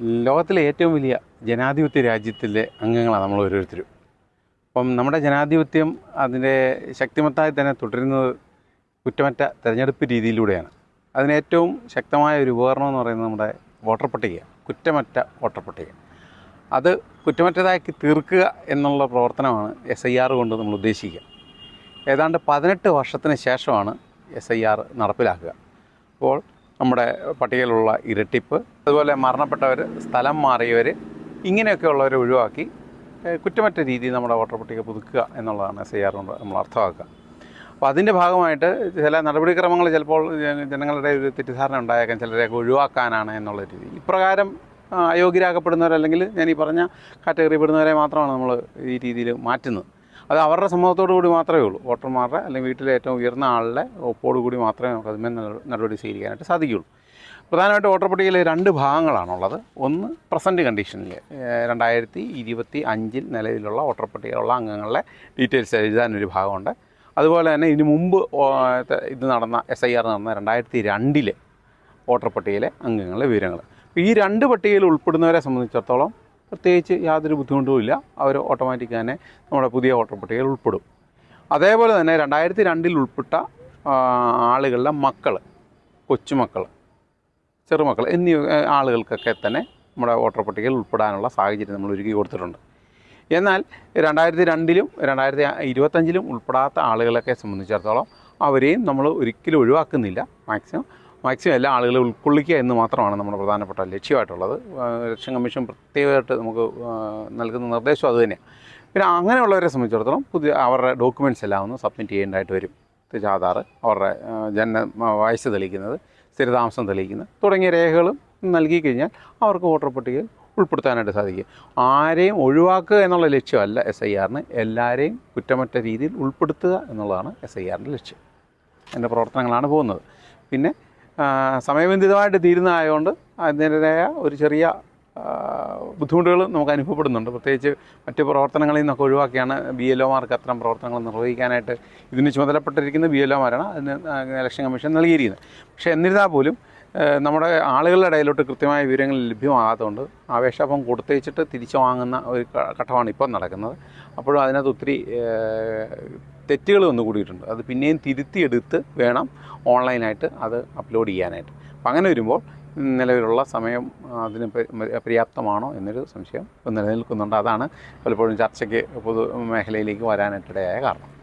ലോകത്തിലെ ഏറ്റവും വലിയ ജനാധിപത്യ രാജ്യത്തിലെ അംഗങ്ങളാണ് നമ്മൾ ഓരോരുത്തരും. അപ്പം നമ്മുടെ ജനാധിപത്യം അതിന്റെ ശക്തിമത്തായി തന്നെ തുടരുന്നത് കുറ്റമറ്റ തിരഞ്ഞെടുപ്പ് രീതിയിലൂടെയാണ്. അതിന് ഏറ്റവും ശക്തമായ ഒരു ഉപകരണം എന്ന് പറയുന്നത് നമ്മുടെ വോട്ടർ പട്ടിക കുറ്റമറ്റ വോട്ടർ പട്ടിക. അത് കുറ്റമറ്റതാക്കി തീർക്കുക എന്നുള്ള പ്രവർത്തനമാണ് എസ് ഐ ആർ കൊണ്ട് നമ്മൾ ഉദ്ദേശിക്കുക. ഏതാണ്ട് പതിനെട്ട് വർഷത്തിന് ശേഷമാണ് എസ് ഐ ആർ നടപ്പിലാക്കുക. അപ്പോൾ നമ്മുടെ പട്ടികയിലുള്ള ഇരട്ടിപ്പ് അതുപോലെ മരണപ്പെട്ടവർ സ്ഥലം മാറിയവർ ഇങ്ങനെയൊക്കെയുള്ളവരെ ഒഴിവാക്കി കുറ്റമറ്റ രീതിയിൽ നമ്മുടെ വോട്ടർ പട്ടിക പുതുക്കുക എന്നുള്ളതാണ് എസ് ഐ ആർ കൊണ്ട് നമ്മൾ അർത്ഥമാക്കുക. അപ്പോൾ അതിന്റെ ഭാഗമായിട്ട് ചില നടപടിക്രമങ്ങൾ ചിലപ്പോൾ ജനങ്ങളുടെ ഒരു തെറ്റിദ്ധാരണ ഉണ്ടായേക്കാം ചിലരെയൊക്കെ ഒഴിവാക്കാനാണ് എന്നുള്ള രീതി. ഇപ്രകാരം അയോഗ്യരാക്കപ്പെടുന്നവരല്ലെങ്കിൽ ഞാൻ ഈ പറഞ്ഞ കാറ്റഗറി പെടുന്നവരെ മാത്രമാണ് നമ്മൾ ഈ രീതിയിൽ മാറ്റുന്നത്. അത് അവരുടെ സമ്മതത്തോടു കൂടി മാത്രമേ ഉള്ളൂ. വോട്ടർമാരുടെ അല്ലെങ്കിൽ വീട്ടിലെ ഏറ്റവും ഉയർന്ന ആളുടെ ഒപ്പോടുകൂടി മാത്രമേ നമുക്ക് അതിന്മേൽ നട- നടപടി സ്വീകരിക്കാനായിട്ട് സാധിക്കുകയുള്ളൂ. പ്രധാനമായിട്ട് വോട്ടർ പട്ടികയിൽ രണ്ട് ഭാഗങ്ങളാണുള്ളത്. ഒന്ന് പ്രസന്റ് കണ്ടീഷനിൽ രണ്ടായിരത്തി ഇരുപത്തി അഞ്ചിൽ നിലവിലുള്ള വോട്ടർ പട്ടികയിലുള്ള അംഗങ്ങളുടെ ഡീറ്റെയിൽസ് എഴുതാനൊരു ഭാഗമുണ്ട്. അതുപോലെ തന്നെ ഇതിന് മുമ്പ് ഇത് നടന്ന എസ് ഐ ആർ നടന്ന രണ്ടായിരത്തി രണ്ടിലെ വോട്ടർ പട്ടികയിലെ അംഗങ്ങളുടെ വിവരങ്ങൾ. ഈ രണ്ട് പട്ടികയിൽ ഉൾപ്പെടുന്നവരെ സംബന്ധിച്ചിടത്തോളം പ്രത്യേകിച്ച് യാതൊരു ബുദ്ധിമുട്ടും ഇല്ല അവർ ഓട്ടോമാറ്റിക് തന്നെ നമ്മുടെ പുതിയ വോട്ടർ പട്ടികയിൽ ഉൾപ്പെടും. അതേപോലെ തന്നെ രണ്ടായിരത്തി രണ്ടിൽ ഉൾപ്പെട്ട ആളുകളുടെ മക്കൾ കൊച്ചുമക്കൾ ചെറുമക്കൾ എന്നീ ആളുകൾക്കൊക്കെ തന്നെ നമ്മുടെ വോട്ടർ പട്ടികയിൽ ഉൾപ്പെടാനുള്ള സാഹചര്യം നമ്മൾ ഒരുക്കി കൊടുത്തിട്ടുണ്ട്. എന്നാൽ രണ്ടായിരത്തി രണ്ടിലും രണ്ടായിരത്തി ഇരുപത്തഞ്ചിലും ഉൾപ്പെടാത്ത ആളുകളൊക്കെ സംബന്ധിച്ചിടത്തോളം അവരെയും നമ്മൾ ഒരിക്കലും ഒഴിവാക്കുന്നില്ല. മാക്സിമം മാക്സിമം എല്ലാ ആളുകളെ ഉൾക്കൊള്ളിക്കുക എന്ന് മാത്രമാണ് നമ്മുടെ പ്രധാനപ്പെട്ട ലക്ഷ്യമായിട്ടുള്ളത്. ഇലക്ഷൻ കമ്മീഷൻ പ്രത്യേകമായിട്ട് നമുക്ക് നൽകുന്ന നിർദ്ദേശം അതുതന്നെയാണ് പിന്നെ അങ്ങനെയുള്ളവരെ സംബന്ധിച്ചിടത്തോളം പുതിയ അവരുടെ ഡോക്യുമെന്റ്സ് എല്ലാം ഒന്ന് സബ്മിറ്റ് ചെയ്യേണ്ടതായിട്ട് വരും. പ്രത്യേകിച്ച് ആധാർ അവരുടെ ജനന വയസ്സ് തെളിയിക്കുന്നത് സ്ഥിരതാമസം തെളിയിക്കുന്നത് തുടങ്ങിയ രേഖകളും നൽകി കഴിഞ്ഞാൽ അവർക്ക് വോട്ടർ പട്ടികയിൽ ഉൾപ്പെടുത്താനായിട്ട് സാധിക്കും. ആരെയും ഒഴിവാക്കുക എന്നുള്ള ലക്ഷ്യമല്ല എസ് ഐ ആറിന് എല്ലാവരെയും കുറ്റമറ്റ രീതിയിൽ ഉൾപ്പെടുത്തുക എന്നുള്ളതാണ് എസ് ഐ ആറിന്റെ ലക്ഷ്യം. എന്റെ പ്രവർത്തനങ്ങളാണ് പോകുന്നത്. പിന്നെ സമയബന്ധിതമായിട്ട് തീരുന്നതായതുകൊണ്ട് അതിന്റെതായ ഒരു ചെറിയ ബുദ്ധിമുട്ടുകൾ നമുക്ക് അനുഭവപ്പെടുന്നുണ്ട്. പ്രത്യേകിച്ച് മറ്റ് പ്രവർത്തനങ്ങളിൽ നിന്നൊക്കെ ഒഴിവാക്കിയാണ് ബി എൽ ഒമാർക്ക് അത്തരം പ്രവർത്തനങ്ങൾ നിർവഹിക്കാനായിട്ട് ഇതിന് ചുമതലപ്പെട്ടിരിക്കുന്ന ബി എൽ ഒമാരാണ് അതിന് ഇലക്ഷൻ കമ്മീഷൻ നൽകിയിരിക്കുന്നത്. പക്ഷേ എന്നിരുന്നാൽ പോലും നമ്മുടെ ആളുകളുടെ ഇടയിലോട്ട് കൃത്യമായ വിവരങ്ങൾ ലഭ്യമാകാത്തതുകൊണ്ട് അപേക്ഷാഫം കൊടുത്തേച്ചിട്ട് തിരിച്ചു വാങ്ങുന്ന ഒരു ഘട്ടമാണ് ഇപ്പം നടക്കുന്നത്. അപ്പോഴും അതിനകത്ത് ഒത്തിരി തെറ്റുകൾ വന്നു കൂടിയിട്ടുണ്ട്. അത് പിന്നെയും തിരുത്തിയെടുത്ത് വേണം ഓൺലൈനായിട്ട് അത് അപ്ലോഡ് ചെയ്യാനായിട്ട്. അപ്പം അങ്ങനെ വരുമ്പോൾ നിലവിലുള്ള സമയം അതിന് പര്യാപ്തമാണോ എന്നൊരു സംശയം നിലനിൽക്കുന്നുണ്ട്. അതാണ് പലപ്പോഴും ചർച്ചയ്ക്ക് പൊതു മേഖലയിലേക്ക് വരാനായിട്ടിടയായ കാരണം.